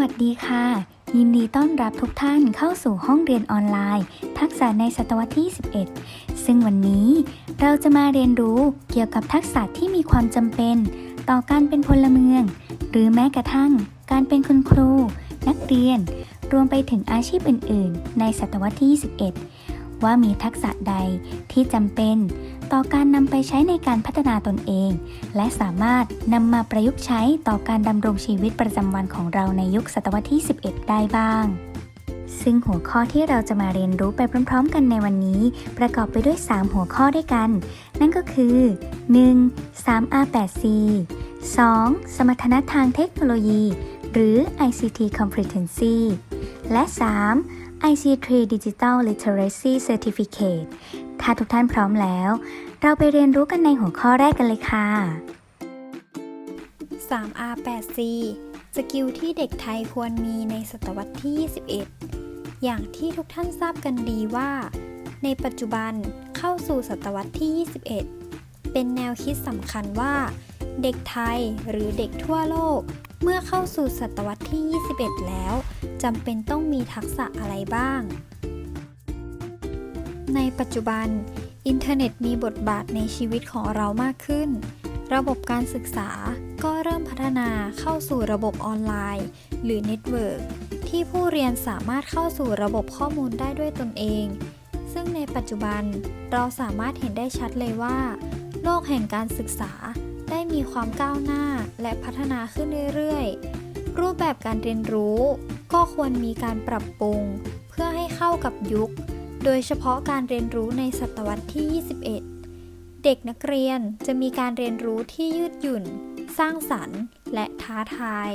วัสดีค่ะ ยินดีต้อนรับทุกท่านเข้าสู่ห้องเรียนออนไลน์ ทักษะในศตวรรษที่ 11 ซึ่งวันนี้เราจะมาเรียนรู้เกี่ยวกับทักษะที่มีความจำเป็น ต่อการเป็นพลเมือง หรือแม้กระทั่ง การเป็นคุณครู นักเรียน รวมไปถึงอาชีพอื่น ๆ ในศตวรรษที่ 21 ว่ามีทักษะใดที่จำเป็น ต่อการนำไปใช้ในการพัฒนาตนเอง และสามารถนำมาประยุกต์ใช้ต่อการดำรงชีวิตประจำวันของเราในยุคศตวรรษที่ 11 ได้บ้าง ซึ่งหัวข้อที่เราจะมาเรียนรู้ไปพร้อม ๆ กันในวันนี้ ประกอบไปด้วย 3 หัวข้อด้วยกัน นั่นก็คือ 1. 3R8C 2. สมรรถนะทางเทคโนโลยี หรือ ICT Competency และ 3. IC3 Digital Literacy Certificate ถ้าทุกท่านพร้อมแล้ว เราไปเรียนรู้กันในหัวข้อแรกกันเลยค่ะ 3R8C สกิลที่เด็กไทยควรมีในศตวรรษที่ 21 อย่างที่ทุกท่านทราบกันดีว่า ในปัจจุบันเข้าสู่ศตวรรษที่ 21 เป็นแนวคิดสำคัญว่า เด็กไทยหรือเด็กทั่วโลก เมื่อเข้าสู่ศตวรรษที่ 21 แล้วจำเป็นต้องมีทักษะอะไรบ้าง ในปัจจุบัน อินเทอร์เน็ตมีบทบาทในชีวิตของเรามากขึ้น ระบบการศึกษาก็เริ่มพัฒนาเข้าสู่ระบบออนไลน์ หรือเน็ตเวิร์กที่ผู้เรียนสามารถเข้าสู่ระบบข้อมูลได้ด้วยตนเอง ซึ่งในปัจจุบันเราสามารถเห็นได้ชัดเลยว่า โลกแห่งการศึกษา ได้มีความก้าวหน้าและพัฒนาขึ้นเรื่อยๆ รูปแบบการเรียนรู้ ก็ควรมีการปรับปรุง เพื่อให้เข้ากับยุค โดยเฉพาะการเรียนรู้ในศตวรรษที่ 21 เด็กนักเรียนจะมีการเรียนรู้ที่ยืดหยุ่น สร้างสรรค์ และท้าทาย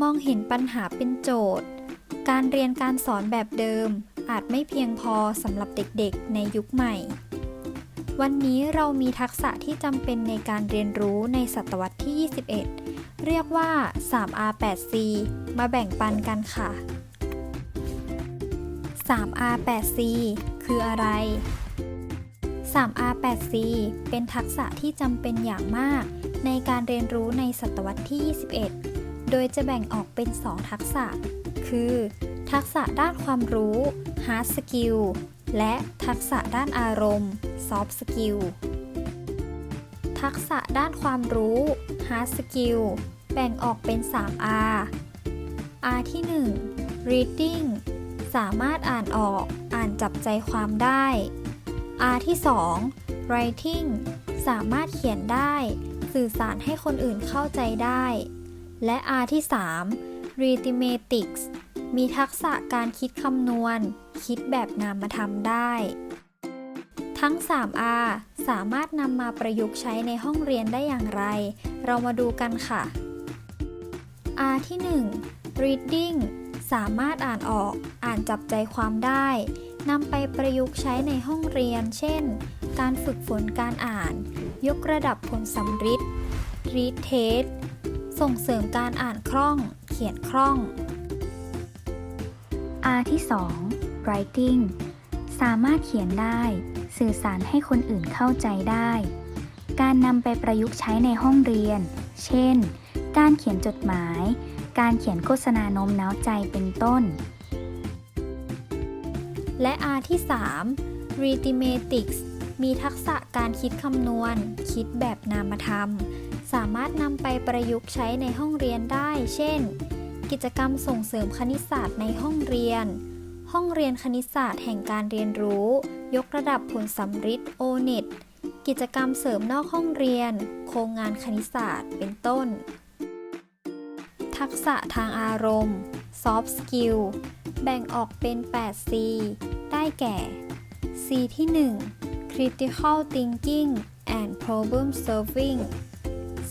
มองเห็นปัญหาเป็นโจทย์ การเรียนการสอนแบบเดิมอาจไม่เพียงพอสำหรับเด็กๆ ในยุคใหม่ วันนี้เรามีทักษะที่จำเป็นในการเรียนรู้ในศตวรรษที่ 21 เรียกว่า 3R8C มาแบ่งปันกันค่ะ 3R8C คืออะไร 3R8C เป็นทักษะที่จำเป็นอย่างมาก ในการเรียนรู้ในศตวรรษที่ 21 โดยจะแบ่งออกเป็น 2 ทักษะ คือ ทักษะด้านความรู้ Hard Skill และทักษะด้านอารมณ์ Soft Skill ทักษะด้านความรู้ Hard Skill แบ่งออกเป็น 3R R ที่ 1 Reading สามารถอ่านออก อ่านจับใจความได้ R ที่ 2 Writing สามารถเขียนได้ สื่อสารให้คนอื่นเข้าใจได้ และ R ที่3 Arithmetics มีทักษะการคิดคำนวณ คิดแบบนามธรรมได้ ทั้ง 3R สามารถนำมาประยุกต์ใช้ในห้องเรียนได้อย่างไร เรามาดูกันค่ะ R ที่ 1 Reading สามารถอ่านออก อ่านจับใจความได้นำไปประยุกต์ใช้ในห้องเรียน เช่น การฝึกฝนการอ่าน ยกระดับผลสำริด read test ส่งเสริมการอ่านคล่อง เขียนคล่อง R ที่ 2 writing สามารถเขียนได้ สื่อสารให้คนอื่นเข้าใจได้ การนำไปประยุกต์ใช้ในห้องเรียน เช่น การเขียนจดหมาย การเขียนโฆษณาโน้มน้าวใจเป็นต้น และ R ที่3 Arithmetics มีทักษะการคิดคำนวณ คิดแบบนามธรรม สามารถนำไปประยุกต์ใช้ในห้องเรียนได้ เช่น กิจกรรมส่งเสริมคณิตศาสตร์ในห้องเรียน ห้องเรียนคณิตศาสตร์แห่งการเรียนรู้ ยกระดับผลสำริด O-NET กิจกรรมเสริมนอกห้องเรียน โครงงานคณิตศาสตร์ เป็นต้น ทักษะทางอารมณ์ Soft Skill แบ่งออกเป็น 8C ได้แก่ C ที่ 1 Critical Thinking and Problem Solving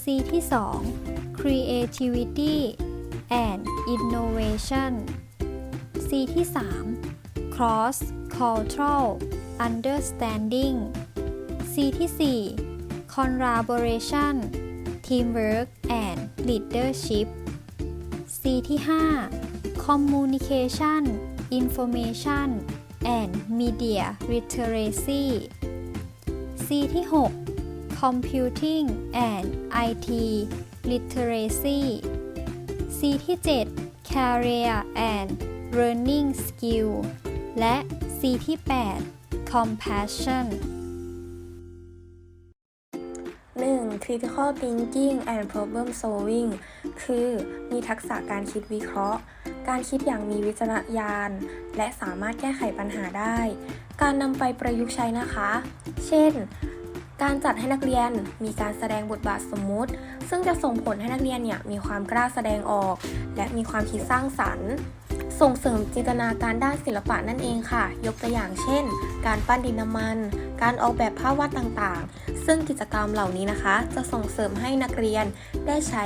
C ที่ 2 Creativity and Innovation C ที่ 3 Cross Cultural Understanding C ที่ 4 Collaboration Teamwork and Leadership C ที่ 5 Communication Information and Media Literacy C ที่ 6 Computing and IT Literacy C ที่ 7 career and learning skill และ C ที่ 8 compassion 1. Critical thinking and problem solving คือมีทักษะการคิดวิเคราะห์ การคิดอย่างมีวิจารณญาณ และสามารถแก้ไขปัญหาได้ การนำไปประยุกต์ใช้นะคะ เช่น การจัดให้นักเรียนมีการแสดงบทบาทสมมุติ ซึ่งจะส่งผลให้นักเรียนเนี่ยมีความกล้าแสดงออก และมีความคิดสร้างสรรค์ ส่งเสริมจินตนาการด้านศิลปะนั่นเองค่ะ ยกตัวอย่างเช่น การปั้นดินน้ำมัน การออกแบบภาพวาดต่างๆ ซึ่งกิจกรรมเหล่านี้นะคะ จะส่งเสริมให้นักเรียนได้ใช้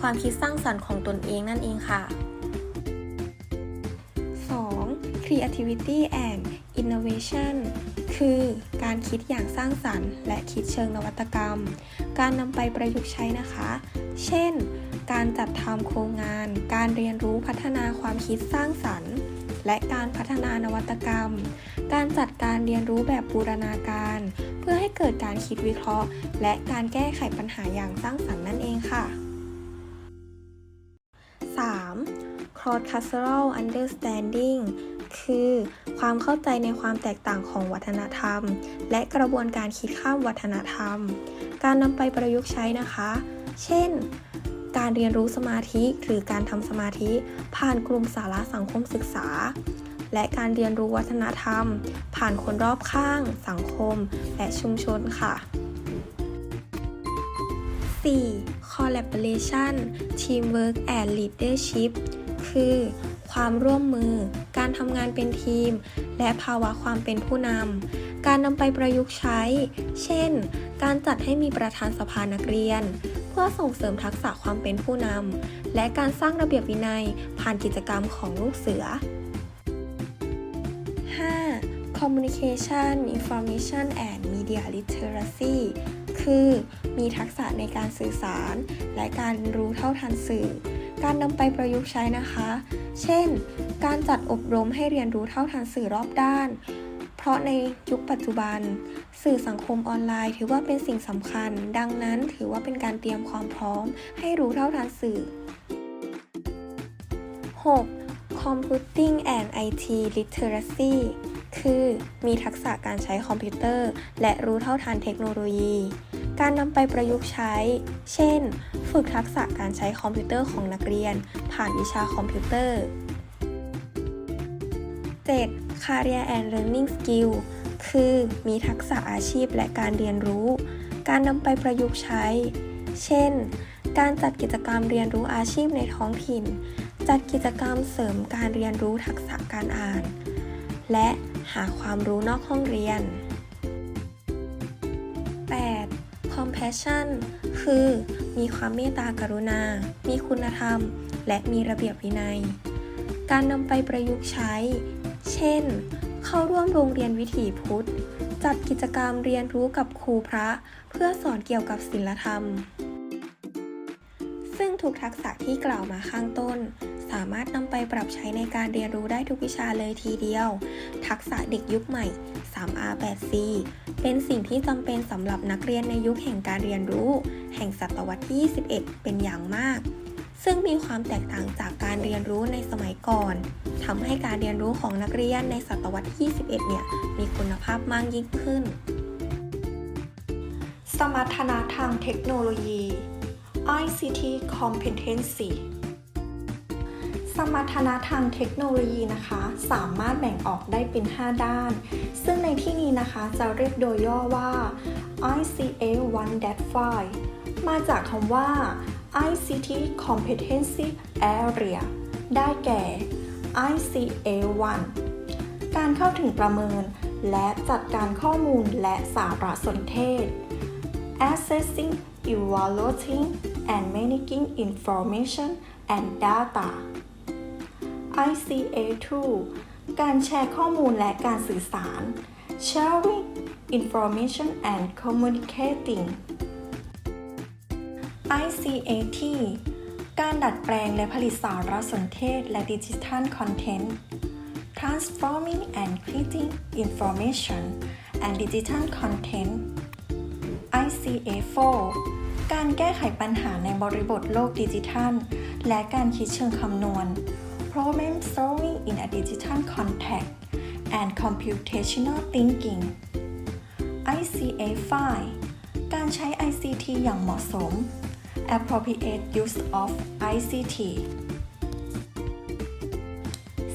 ความคิดสร้างสรรค์ของตนเองนั่นเองค่ะ 2. creativity and innovation คือการคิดอย่างสร้างสรรค์ และคิดเชิงนวัตกรรม การนำไปประยุกต์ใช้นะคะ เช่น การจัดทำโครงงาน การเรียนรู้พัฒนาความคิดสร้างสรรค์ และการพัฒนานวัตกรรม การจัดการเรียนรู้แบบบูรณาการ เพื่อให้เกิดการคิดวิเคราะห์ และการแก้ไขปัญหาอย่างสร้างสรรค์นั่นเองค่ะ 3. cross cultural understanding คือ ความเข้าใจในความแตกต่างของวัฒนธรรม และกระบวนการคิดข้ามวัฒนธรรม การนำไปประยุกต์ใช้นะคะ เช่น การเรียนรู้สมาธิหรือการทำสมาธิ ผ่านกลุ่มสาระสังคมศึกษา และการเรียนรู้วัฒนธรรม ผ่านคนรอบข้าง สังคม และชุมชนค่ะ 4. collaboration teamwork and leadership คือ ความร่วมมือ การทำงานเป็นทีม และภาวะความเป็นผู้นำ การนำไปประยุกต์ใช้ เช่น การจัดให้มีประธานสภานักเรียน เพื่อส่งเสริมทักษะความเป็นผู้นำ และการสร้างระเบียบวินัยผ่านกิจกรรมของลูกเสือ 5. communication information and media literacy คือมีทักษะในการสื่อสาร และการรู้เท่าทันสื่อ การนำไปประยุกต์ใช้นะคะ เช่น การจัดอบรมให้เรียนรู้เท่าทันสื่อรอบด้าน เพราะในยุคปัจจุบัน สื่อสังคมออนไลน์ ถือว่าเป็นสิ่งสำคัญ ดังนั้นถือว่าเป็นการเตรียมความพร้อม ให้รู้เท่าทันสื่อ 6. Computing and IT Literacy คือมีทักษะการใช้คอมพิวเตอร์ และรู้เท่าทันเทคโนโลยี การนำไปประยุกต์ใช้ เช่น ฝึกทักษะการใช้คอมพิวเตอร์ของนักเรียน ผ่านวิชาคอมพิวเตอร์ 7. Career and Learning Skill คือมีทักษะอาชีพและการเรียนรู้ การนำไปประยุกต์ใช้ เช่น การจัดกิจกรรมเรียนรู้อาชีพในท้องถิ่น จัดกิจกรรมเสริมการเรียนรู้ทักษะการอ่าน และหาความรู้นอกห้องเรียน 8. Compassion คือ มีความเมตตากรุณา มีคุณธรรม และมีระเบียบวินัย การนำไปประยุกต์ใช้ เช่น เข้าร่วมโรงเรียนวิถีพุทธ จัดกิจกรรมเรียนรู้กับครูพระ เพื่อสอนเกี่ยวกับศีลธรรม ซึ่งทุกทักษะที่กล่าวมาข้างต้น สามารถนำไปปรับใช้ในการเรียนรู้ได้ทุกวิชาเลยทีเดียว ทักษะเด็กยุคใหม่ 3R 8C เป็นสิ่งที่จำเป็นสำหรับนักเรียนในยุคแห่งการเรียนรู้ แห่งศตวรรษที่ 21 เป็นอย่างมาก ซึ่งมีความแตกต่างจากการเรียนรู้ในสมัยก่อนทำให้การเรียนรู้ของนักเรียนในศตวรรษที่ 21 เนี่ยมีคุณภาพมากยิ่งขึ้น สมรรถนะทางเทคโนโลยี ICT competency สมรรถนะทางเทคโนโลยีนะคะ สามารถแบ่งออกได้เป็น 5 ด้าน ซึ่งในที่นี้นะคะจะเรียกโดยย่อว่า ICA 1.5มาจากคำว่า ICT competency area ได้แก่ ICA 1การเข้าถึงประเมิน และจัดการข้อมูลและสารสนเทศ Accessing, evaluating, and managing information and data. ICA2 การแชร์ข้อมูลและการสื่อสาร Sharing information and communicating. ICAT การดัดแปลงและผลิตสารสนเทศและดิจิทัลคอนเทนต์ Transforming and creating information and digital content ICA4 การแก้ไขปัญหาในบริบทโลกดิจิทัล และการคิดเชิงคำนวณ problem solving in a digital context and computational thinking ICA 5การใช้ ICT อย่างเหมาะสม appropriate use of ICT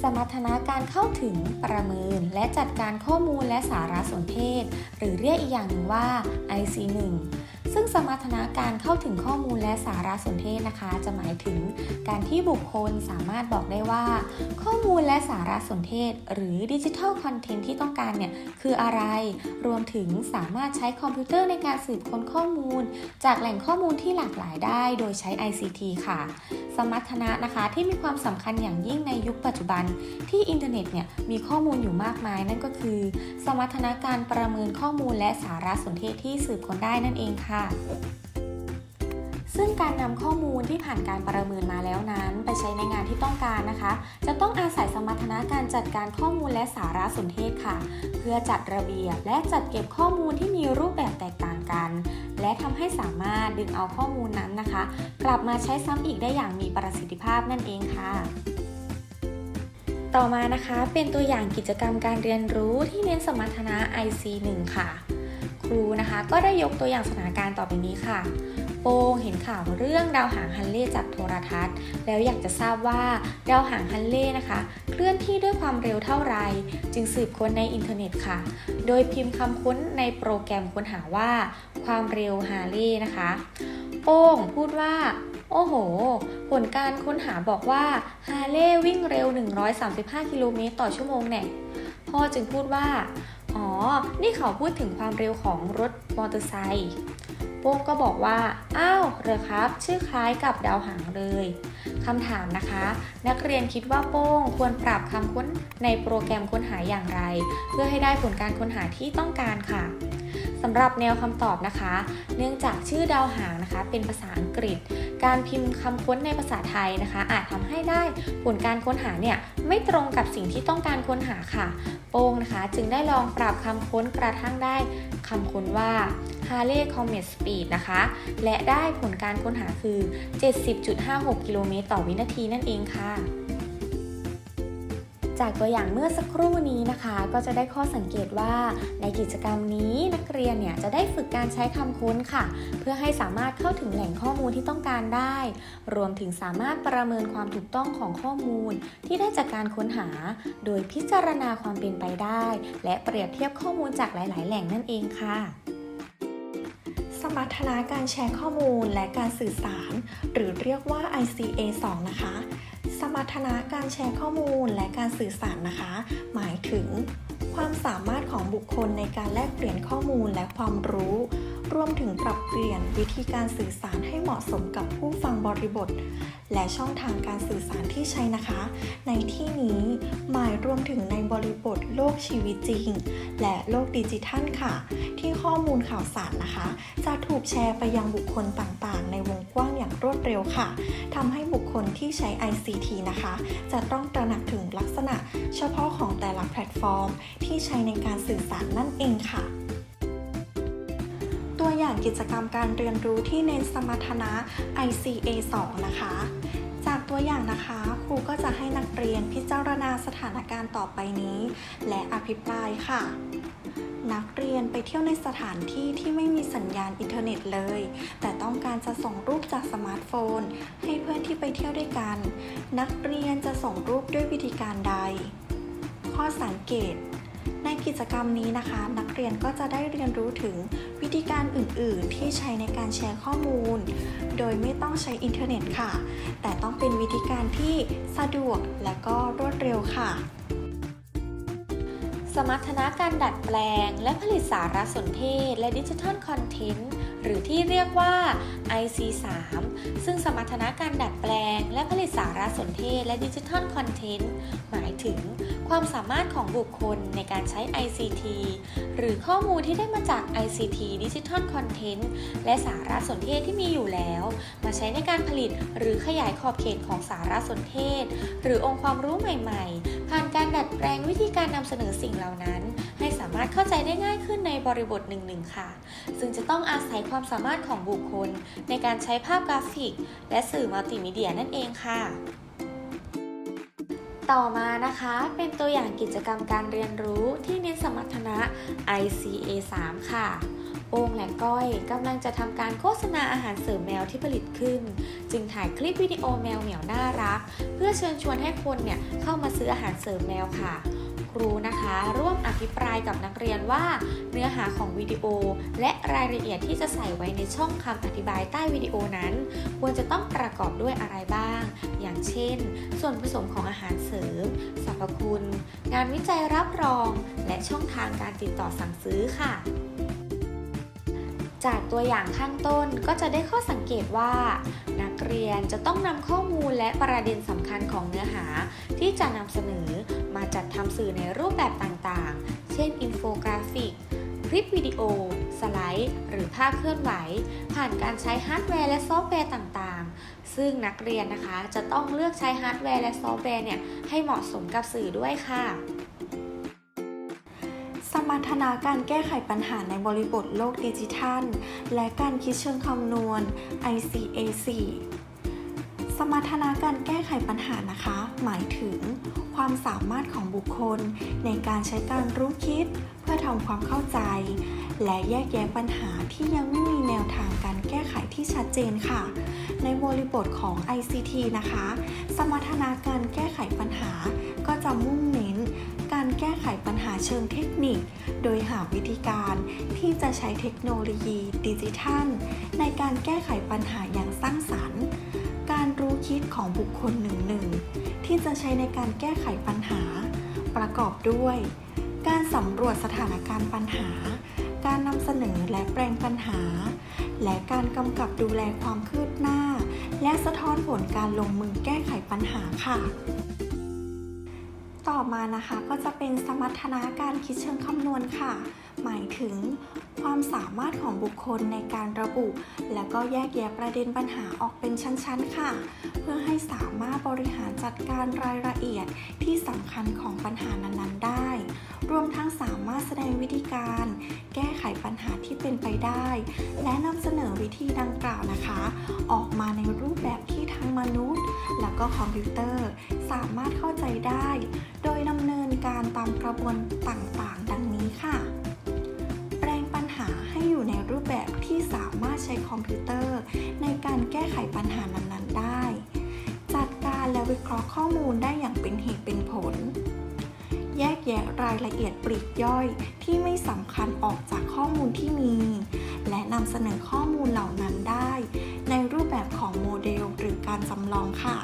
สมรรถนะการเข้าถึงประเมิน และจัดการข้อมูลและสารสนเทศ หรือเรียกอีกอย่างหนึ่งว่า IC1 ซึ่งสมรรถนะการเข้าถึงข้อมูลและสารสนเทศนะคะ จะหมายถึงการที่บุคคลสามารถบอกได้ว่า ข้อมูลและสารสนเทศ หรือดิจิทัลคอนเทนต์ที่ต้องการเนี่ยคืออะไร รวมถึงสามารถใช้คอมพิวเตอร์ในการสืบค้นข้อมูล จากแหล่งข้อมูลที่หลากหลายได้โดยใช้ ICT ค่ะ สมรรถนะนะคะที่มีความสำคัญอย่างยิ่งในยุคปัจจุบัน ที่อินเทอร์เน็ตเนี่ยมีข้อมูลอยู่มากมายนั่นก็คือ สมรรถนะการประเมินข้อมูลและสารสนเทศที่สืบค้นได้นั่นเองค่ะซึ่งการนำข้อมูลที่ผ่านการประเมินมาแล้วนั้น ไปใช้ในงานที่ต้องการนะคะ จะต้องอาศัยสมรรถนะการจัดการข้อมูลและสารสนเทศค่ะ เพื่อจัดระเบียบและจัดเก็บข้อมูลที่มีรูปแบบแตกต่างกัน และทำให้สามารถดึงเอาข้อมูลนั้นนะคะ กลับมาใช้ซ้ำอีกได้อย่างมีประสิทธิภาพนั่นเองค่ะต่อมานะคะเป็นตัวอย่างกิจกรรมการเรียนรู้ที่เน้นสมรรถนะ IC1 ค่ะ ครูนะคะ ก็ได้ยกตัวอย่างสถานการณ์ต่อไปนี้ค่ะ โปงเห็นข่าวเรื่องดาวหางฮันเล่จากโทรทัศน์ แล้วอยากจะทราบว่าดาวหางฮันเล่นะคะ เคลื่อนที่ด้วยความเร็วเท่าไร จึงสืบค้นในอินเทอร์เน็ตค่ะ โดยพิมพ์คำค้นในโปรแกรมค้นหาว่า ความเร็วฮาเล่นะคะ โป้งพูดว่าโอ้โห ผลการค้นหาบอกว่าฮาเล่วิ่งเร็ว 135 กิโลเมตรต่อชั่วโมงเนี่ยพ่อจึงพูดว่า อ๋อ นี่เขาพูดถึงความเร็วของรถมอเตอร์ไซค์โป้งก็บอกว่า อ้าวเหรอครับ ชื่อคล้ายกับดาวหางเลยคำถามนะคะ นักเรียนคิดว่าโป้งควรปรับคำค้นในโปรแกรมค้นหาอย่างไร เพื่อให้ได้ผลการค้นหาที่ต้องการค่ะสำหรับแนวคำตอบนะคะ เนื่องจากชื่อดาวหางนะคะ เป็นภาษาอังกฤษ การพิมพ์คำค้นในภาษาไทยนะคะ อาจทำให้ได้ผลการค้นหาเนี่ยไม่ตรงกับสิ่งที่ต้องการค้นหาค่ะ โป้งนะคะ จึงได้ลองปรับคำค้นกระทั่งได้คำค้นว่า Harley Comet Speed นะคะ และได้ผลการค้นหาคือ 70.56 กิโลเมตรต่อวินาทีนั่นเองค่ะ จากตัวอย่างเมื่อสักครู่นี้นะคะ ก็จะได้ข้อสังเกตว่า ในกิจกรรมนี้นักเรียนเนี่ยจะได้ฝึกการใช้คำค้นค่ะ เพื่อให้สามารถเข้าถึงแหล่งข้อมูลที่ต้องการได้ รวมถึงสามารถประเมินความถูกต้องของข้อมูล ที่ได้จากการค้นหา โดยพิจารณาความเป็นไปได้ และเปรียบเทียบข้อมูลจากหลาย ๆ แหล่งนั่นเองค่ะสมรรถนะการแชร์ข้อมูลและการสื่อสาร หรือเรียกว่า ICA 2 นะคะ สมรรถนะการแชร์ข้อมูลและการสื่อสารนะคะ หมายถึง ความสามารถของบุคคลในการแลกเปลี่ยนข้อมูลและความรู้ รวมถึงปรับเปลี่ยนวิธีการสื่อสารให้เหมาะสมกับผู้ฟังบริบท และช่องทางการสื่อสารที่ใช้นะคะ ในที่นี้หมายรวมถึงในบริบทโลกชีวิตจริง และโลกดิจิทัลค่ะ ที่ข้อมูลข่าวสารนะคะ จะถูกแชร์ไปยังบุคคลต่างๆ ในวงกว้างอย่างรวดเร็วค่ะทำให้บุคคลที่ใช้ ICT นะคะ จะต้องตระหนักถึงลักษณะ เฉพาะของแต่ละแพลตฟอร์ม ที่ใช้ในการสื่อสารนั่นเองค่ะ กิจกรรมการเรียนรู้ที่เน้นสมรรถนะ ICA 2 นะคะ จากตัวอย่างนะคะครูก็จะให้นักเรียนพิจารณาสถานการณ์ต่อไปนี้ และอภิปรายค่ะนักเรียนไปเที่ยวในสถานที่ที่ไม่มีสัญญาณอินเทอร์เน็ตเลย แต่ต้องการจะส่งรูปจากสมาร์ทโฟน ให้เพื่อนที่ไปเที่ยวด้วยกัน นักเรียนจะส่งรูปด้วยวิธีการใด ข้อสังเกต ในกิจกรรมนี้นะคะ นักเรียนก็จะได้เรียนรู้ถึงวิธีการอื่น ๆ ที่ใช้ในการแชร์ข้อมูล โดยไม่ต้องใช้อินเทอร์เน็ตค่ะ แต่ต้องเป็นวิธีการที่สะดวกและก็รวดเร็วค่ะสมรรถนะการดัดแปลง และผลิตสารสนเทศ และดิจิทัลคอนเทนต์ หรือที่เรียกว่า IC3 ซึ่งสมรรถนะการดัดแปลง และผลิตสารสนเทศและดิจิทัลคอนเทนต์หมายถึงความสามารถของบุคคลในการใช้ ICT หรือข้อมูลที่ได้มาจาก ICT ดิจิทัลคอนเทนต์และสารสนเทศที่มีอยู่แล้ว มาใช้ในการผลิตหรือขยายขอบเขตของสารสนเทศ หรือองค์ความรู้ใหม่ ๆ ผ่านการดัดแปลงวิธีการนำเสนอสิ่งเหล่านั้น ให้สามารถเข้าใจได้ง่ายขึ้นในบริบทหนึ่งๆค่ะ ซึ่งจะต้องอาศัยความสามารถของบุคคล ในการใช้ภาพกราฟิก และสื่อมัลติมีเดียนั่นเองค่ะต่อมานะคะเป็นตัวอย่างกิจกรรมการเรียนรู้ที่เน้นสมรรถนะ ICA 3 ค่ะ โองและก้อยกำลังจะทำการโฆษณาอาหารเสริมแมวที่ผลิตขึ้น จึงถ่ายคลิปวิดีโอแมวเหมียวน่ารัก เพื่อเชิญชวนให้คนเนี่ยเข้ามาซื้ออาหารเสริมแมวค่ะ ครูนะคะ ร่วมอภิปรายกับนักเรียนว่า เนื้อหาของวิดีโอ และรายละเอียดที่จะใส่ไว้ในช่องคำอธิบายใต้วิดีโอนั้น ควรจะต้องประกอบด้วยอะไรบ้าง อย่างเช่น ส่วนผสมของอาหารเสริมสรรพคุณ งานวิจัยรับรอง และช่องทางการติดต่อสั่งซื้อค่ะ จากตัวอย่างข้างต้นก็จะได้ข้อสังเกตว่า นักเรียนจะต้องนำข้อมูลและประเด็นสำคัญของเนื้อหา ที่จะนำเสนอมาจัดทำสื่อในรูปแบบต่างๆ เช่น อินโฟกราฟิก คลิปวิดีโอ สไลด์ หรือภาพเคลื่อนไหว ผ่านการใช้ฮาร์ดแวร์และซอฟต์แวร์ต่างๆ ซึ่งนักเรียนนะคะจะต้องเลือกใช้ฮาร์ดแวร์และซอฟต์แวร์เนี่ยให้เหมาะสมกับสื่อด้วยค่ะ สมรรถนะการแก้ไขปัญหาในบริบทโลกดิจิทัล และการคิดเชิงคำนวณ ICA4 สมรรถนะการแก้ไขปัญหานะคะ หมายถึง ความสามารถของบุคคล ในการใช้การรู้คิด เพื่อทำความเข้าใจ และแยกแยะปัญหาที่ยังไม่มีแนวทางการแก้ไขที่ชัดเจนค่ะ ในบริบทของ ICT นะคะ สมรรถนะการแก้ไขปัญหาก็จะมุ่งเน้น แก้ไขปัญหาเชิงเทคนิค โดยหาวิธีการที่จะใช้เทคโนโลยีดิจิทัล ในการแก้ไขปัญหาอย่างสร้างสรรค์ การรู้คิดของบุคคลหนึ่งหนึ่งที่จะใช้ในการแก้ไขปัญหา ประกอบด้วย การสำรวจสถานการณ์ปัญหา การนำเสนอและแปลงปัญหา และการกำกับดูแลความคืบหน้า และสะท้อนผลการลงมือแก้ไขปัญหาค่ะ ต่อมานะคะ ก็จะเป็นสมรรถนะการคิดเชิงคำนวณค่ะหมายถึง ความสามารถของบุคคลในการระบุ และก็แยกแยะประเด็นปัญหาออกเป็นชั้นๆ ค่ะ เพื่อให้สามารถบริหารจัดการรายละเอียดที่สำคัญของปัญหานั้นๆ ได้ รวมทั้งสามารถแสดงวิธีการ แก้ไขปัญหาที่เป็นไปได้ และนำเสนอวิธีดังกล่าวนะคะ ออกมาในรูปแบบที่ทั้งมนุษย์ และก็คอมพิวเตอร์สามารถเข้าใจได้ โดยดำเนินการตามกระบวนต่างๆ ดังนี้ค่ะ อยู่ในรูปแบบที่สามารถใช้คอมพิวเตอร์ ในการแก้ไขปัญหานั้นๆได้ จัดการและวิเคราะห์ข้อมูลได้อย่างเป็นเหตุเป็นผล แยกแยะรายละเอียดปลีกย่อยที่ไม่สำคัญออกจากข้อมูลที่มี และนำเสนอข้อมูลเหล่านั้นได้ ในรูปแบบของโมเดลหรือการจำลองค่ะ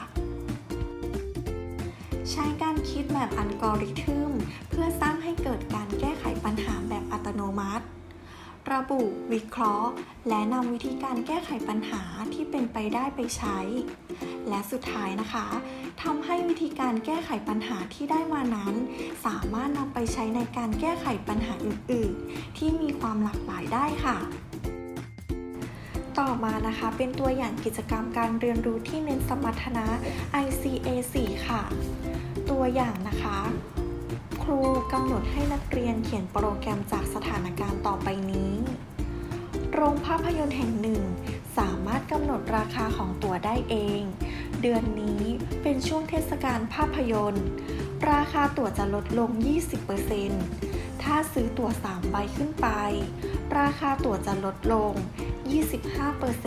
ใช้การคิดแบบอัลกอริทึุวิเคราะห์ และนำวิธีการแก้ไขปัญหาที่เป็นไปได้ไปใช้ และสุดท้ายนะคะทำให้วิธีการแก้ไขปัญหาที่ได้มานั้น สามารถนำไปใช้ในการแก้ไขปัญหาอื่น ๆ ที่มีความหลากหลายได้ค่ะต่อมานะคะเป็นตัวอย่างกิจกรรมการเรียนรู้ที่เน้นสมรรถนะ ICA 4 ค่ะ ตัวอย่างนะคะ ครูกำหนดให้นักเรียนเขียนโปรแกรมจากสถานการณ์ต่อไปนี้ โรงภาพยนตร์แห่งหนึ่ง สามารถกำหนดราคาของตั๋วได้เอง เดือนนี้เป็นช่วงเทศกาลภาพยนตร์ ราคาตั๋วจะลดลง 20%ถ้าซื้อตั๋ว 3 ใบขึ้นไป ราคาตั๋วจะลดลง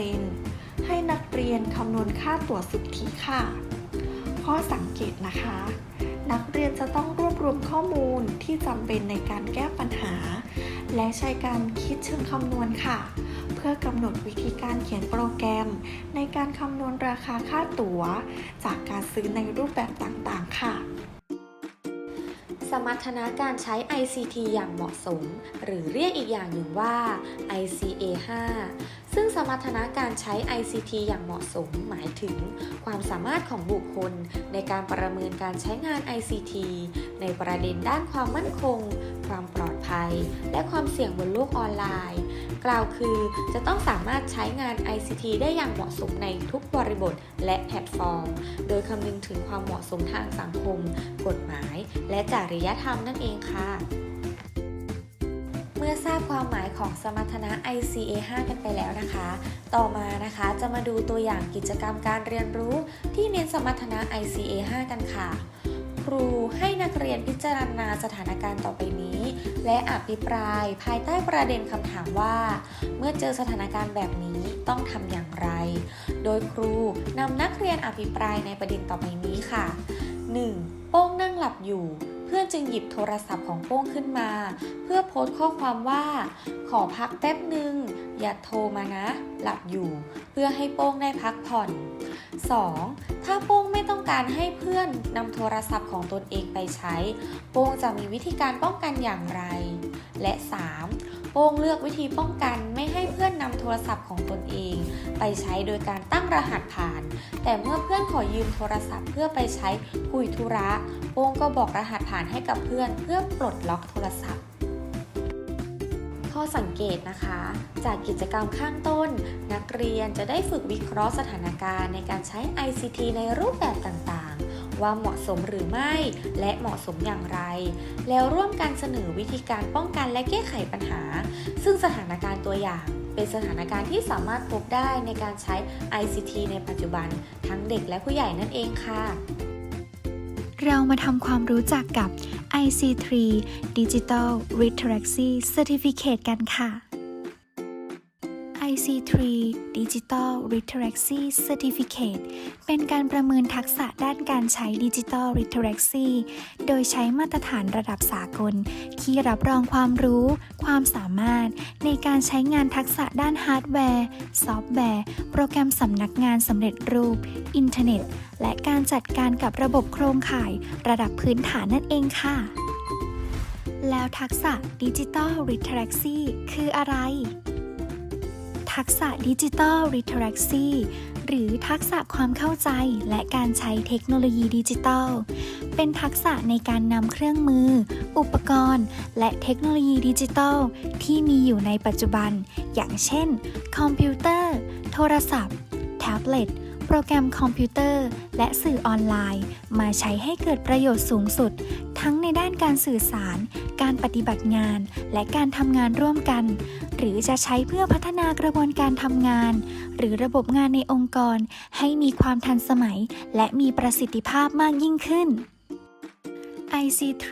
25%ให้นักเรียนคำนวณค่าตั๋วสุทธิค่ะ ข้อสังเกตนะคะ นักเรียนจะต้องรวบรวมข้อมูลที่จำเป็นในการแก้ปัญหา และใช้การคิดเชิงคำนวณค่ะ เพื่อกำหนดวิธีการเขียนโปรแกรม ในการคำนวณราคาค่าตั๋ว จากการซื้อในรูปแบบต่างๆ ค่ะ สมรรถนะการใช้ ICT อย่างเหมาะสม หรือเรียกอีกอย่างหนึ่งว่า ICA 5ซึ่งสมรรถนะการใช้ ICT อย่างเหมาะสมหมายถึง ความสามารถของบุคคล ในการประเมินการใช้งาน ICT ในประเด็นด้านความมั่นคง ความปลอด ภัย และความเสี่ยงบนโลกออนไลน์ กล่าวคือจะต้องสามารถใช้งาน ICT ได้อย่างเหมาะสมในทุกบริบทและแพลตฟอร์ม โดยคำนึงถึงความเหมาะสมทางสังคม กฎหมาย และจริยธรรมนั่นเองค่ะเมื่อทราบความหมายของสมรรถนะ ICA 5 กันไปแล้วนะคะ ต่อมานะคะจะมาดูตัวอย่างกิจกรรมการเรียนรู้ที่เน้นสมรรถนะ ICA 5 กันค่ะ ครูให้นักเรียนพิจารณาสถานการณ์ต่อไปนี้ และอภิปรายภายใต้ประเด็นคำถามว่า เมื่อเจอสถานการณ์แบบนี้ต้องทำอย่างไร โดยครูนำนักเรียนอภิปรายในประเด็นต่อไปนี้ค่ะ 1. โป้งนั่งหลับอยู่ เพื่อนจึงหยิบโทรศัพท์ของโป้งขึ้นมา เพื่อโพสต์ข้อความว่า ขอพักแป๊บหนึ่งอย่าโทรมานะ หลับอยู่ เพื่อให้โป้งได้พักผ่อน 2. ถ้าโป้งไม่ต้องการให้เพื่อนนำโทรศัพท์ของตนเองไปใช้ โป้งจะมีวิธีการป้องกันอย่างไร และ 3. โป้งเลือกวิธีป้องกันไม่ให้เพื่อนนำโทรศัพท์ของตนเอง ไปใช้โดยการตั้งรหัสผ่าน แต่เมื่อเพื่อนขอยืมโทรศัพท์เพื่อไปใช้คุยธุระ โป้งก็บอกรหัสผ่านให้กับเพื่อนเพื่อปลดล็อกโทรศัพท์ ข้อสังเกตนะคะ จากกิจกรรมข้างต้น นักเรียนจะได้ฝึกวิเคราะห์สถานการณ์ในการใช้ ICT ในรูปแบบต่างๆ ว่าเหมาะสมหรือไม่ และเหมาะสมอย่างไร แล้วร่วมกันเสนอวิธีการป้องกันและแก้ไขปัญหา ซึ่งสถานการณ์ตัวอย่างเป็นสถานการณ์ที่สามารถพบได้ในการใช้ ICT ในปัจจุบันทั้งเด็กและผู้ใหญ่นั่นเองค่ะ เรามาทำความรู้จักกับ IC3 Digital Literacy Certificate กันค่ะ IC3 Digital Literacy Certificate เป็นการประเมินทักษะด้านการใช้ Digital Literacy โดยใช้มาตรฐานระดับสากล ที่รับรองความรู้ ความสามารถ ในการใช้งานทักษะด้านฮาร์ดแวร์ ซอฟต์แวร์ โปรแกรมสำนักงานสำเร็จรูป อินเทอร์เน็ต และการจัดการกับระบบโครงข่าย ระดับพื้นฐานนั่นเองค่ะ แล้วทักษะ Digital Literacy คืออะไร ทักษะ Digital Literacy หรือทักษะความเข้าใจและการใช้เทคโนโลยีดิจิทัล เป็นทักษะในการนำเครื่องมือ อุปกรณ์ และเทคโนโลยีดิจิทัล ที่มีอยู่ในปัจจุบัน อย่างเช่น คอมพิวเตอร์ โทรศัพท์ แท็บเล็ต โปรแกรมคอมพิวเตอร์ และสื่อออนไลน์ มาใช้ให้เกิดประโยชน์สูงสุด ทั้งในด้านการสื่อสาร การปฏิบัติงาน และการทำงานร่วมกัน หรือจะใช้เพื่อพัฒนากระบวนการทำงาน หรือระบบงานในองค์กร ให้มีความทันสมัย และมีประสิทธิภาพมากยิ่งขึ้น IC3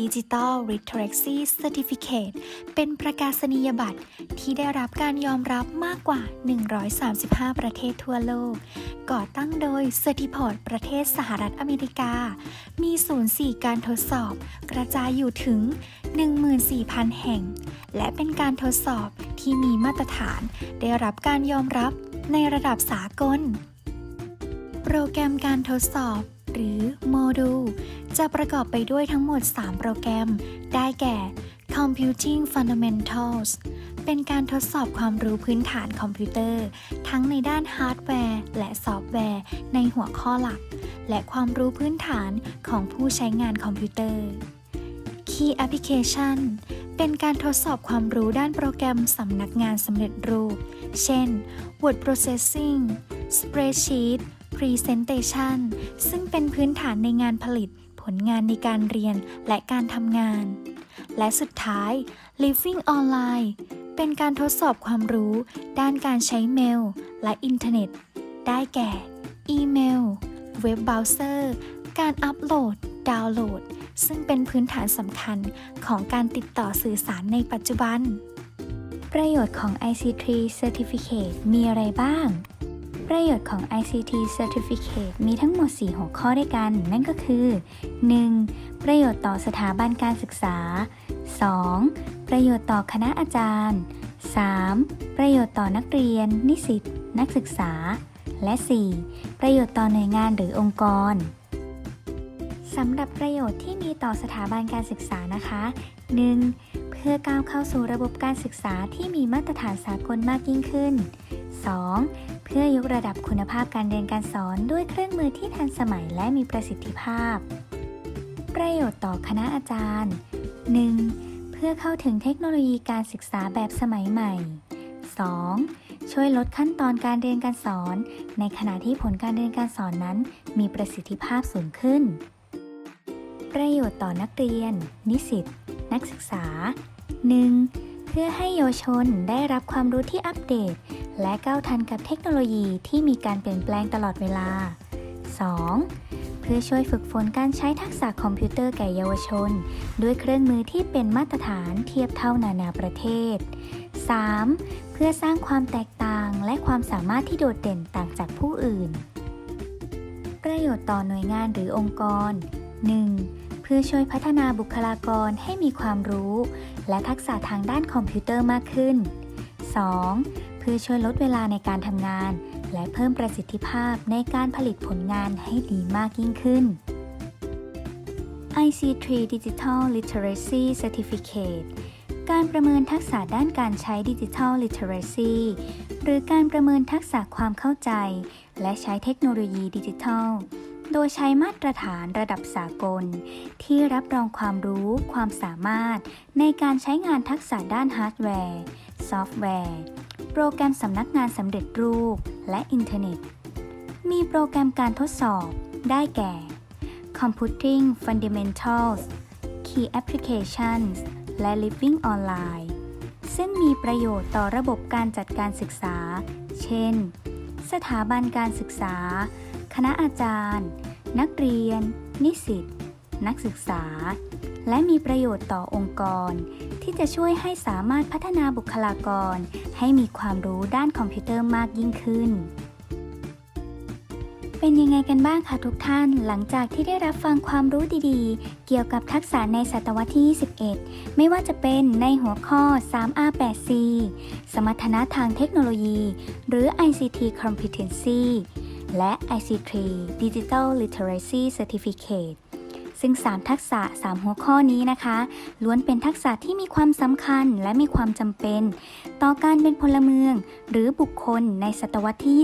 Digital Literacy Certificate เป็นประกาศนียบัตรที่ได้รับการยอมรับมากกว่า 135 ประเทศทั่วโลก ก่อตั้งโดย Certiport ประเทศสหรัฐอเมริกา มีศูนย์สี่การทดสอบ กระจายอยู่ถึง 14,000 แห่ง และเป็นการทดสอบที่มีมาตรฐาน ได้รับการยอมรับในระดับสากล โปรแกรมการทดสอบ หรือโมดูลจะประกอบไปด้วยทั้งหมด 3 โปรแกรม ได้แก่ Computing Fundamentals เป็นการทดสอบความรู้พื้นฐานคอมพิวเตอร์ ทั้งในด้านฮาร์ดแวร์ และซอฟต์แวร์ ในหัวข้อหลัก และความรู้พื้นฐานของผู้ใช้งานคอมพิวเตอร์ Key Application เป็นการทดสอบความรู้ด้านโปรแกรมสำนักงานสำเร็จรูป เช่น Word Processing Spreadsheet Presentation ซึ่งเป็นพื้นฐานในงานผลิต ผลงานในการเรียนและการทำงาน และสุดท้าย Living Online เป็นการทดสอบความรู้ ด้านการใช้เมล และอินเทอร์เน็ต ได้แก่ อีเมล เว็บเบราว์เซอร์ การอัปโหลด ดาวน์โหลด ซึ่งเป็นพื้นฐานสำคัญของการติดต่อสื่อสารในปัจจุบัน ประโยชน์ของ ICT Certificate มีอะไรบ้าง ประโยชน์ของ ICT Certificate มีทั้งหมด 4 หัวข้อด้วยกัน นั่นก็คือ 1. ประโยชน์ต่อสถาบันการศึกษา 2. ประโยชน์ต่อคณะอาจารย์ 3. ประโยชน์ต่อนักเรียน นิสิต นักศึกษา และ 4. ประโยชน์ต่อหน่วยงานหรือองค์กรสำหรับประโยชน์ที่มีต่อสถาบันการศึกษานะคะ 1. เพื่อก้าวเข้าสู่ระบบการศึกษาที่มีมาตรฐานสากลมากยิ่งขึ้น 2. เพื่อยกระดับคุณภาพการเรียนการสอนด้วยเครื่องมือที่ทันสมัยและมีประสิทธิภาพ ประโยชน์ต่อคณะอาจารย์ 1. เพื่อเข้าถึงเทคโนโลยีการศึกษาแบบสมัยใหม่ 2. ช่วยลดขั้นตอนการเรียนการสอน ในขณะที่ผลการเรียนการสอนนั้น มีประสิทธิภาพสูงขึ้น ประโยชน์ต่อนักเรียน นิสิต นักศึกษา 1. เพื่อให้เยาวชนได้รับความรู้ที่อัปเดต และก้าวทันกับเทคโนโลยีที่มีการเปลี่ยนแปลงตลอดเวลา 2. เพื่อช่วยฝึกฝนการใช้ทักษะคอมพิวเตอร์แก่เยาวชน ด้วยเครื่องมือที่เป็นมาตรฐานเทียบเท่านานาประเทศ 3. เพื่อสร้างความแตกต่างและความสามารถที่โดดเด่นต่างจากผู้อื่น ประโยชน์ต่อหน่วยงานหรือองค์กร 1. เพื่อช่วยพัฒนาบุคลากรให้มีความรู้ และทักษะทางด้านคอมพิวเตอร์มากขึ้น 2. พื่อช่วยลดเวลาในการทำงาน และเพิ่มประสิทธิภาพในการผลิตผลงานให้ดีมากยิ่งขึ้น IC3 Digital Literacy Certificate การประเมินทักษะด้านการใช้ Digital Literacy หรือการประเมินทักษะความเข้าใจ และใช้เทคโนโลยีดิจิทัล โดยใช้มาตรฐานระดับสากล ที่รับรองความรู้ความสามารถ ในการใช้งานทักษะด้านฮาร์ดแวร์ ซอฟต์แวร์ โปรแกรมสำนักงานสำเร็จรูปและอินเทอร์เน็ต มีโปรแกรมการทดสอบได้แก่ Computing Fundamentals Key Applications และ Living Online ซึ่งมีประโยชน์ต่อระบบการจัดการศึกษา เช่น สถาบันการศึกษา คณะอาจารย์ นักเรียน นิสิต นักศึกษา และมีประโยชน์ต่อองค์กร ที่จะช่วยให้สามารถพัฒนาบุคลากร ให้มีความรู้ด้านคอมพิวเตอร์มากยิ่งขึ้น เป็นยังไงกันบ้างคะทุกท่าน หลังจากที่ได้รับฟังความรู้ดีๆ เกี่ยวกับทักษะในศตวรรษที่ 21 ไม่ว่าจะเป็นในหัวข้อ 3R8C สมรรถนะทางเทคโนโลยี หรือ ICT Competency และ IC3 Digital Literacy Certificate ซึ่ง 3 ทักษะ 3 หัวข้อนี้นะคะ ล้วนเป็นทักษะที่มีความสำคัญและมีความจำเป็น ต่อการเป็นพลเมือง หรือบุคคลในศตวรรษที่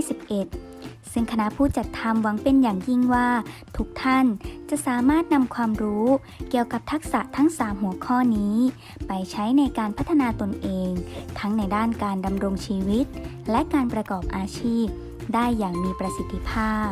21ซึ่งคณะผู้จัดทำหวังเป็นอย่างยิ่งว่า ทุกท่านจะสามารถนำความรู้ เกี่ยวกับทักษะทั้ง 3 หัวข้อนี้ ไปใช้ในการพัฒนาตนเอง ทั้งในด้านการดำรงชีวิต และการประกอบอาชีพ ได้อย่างมีประสิทธิภาพ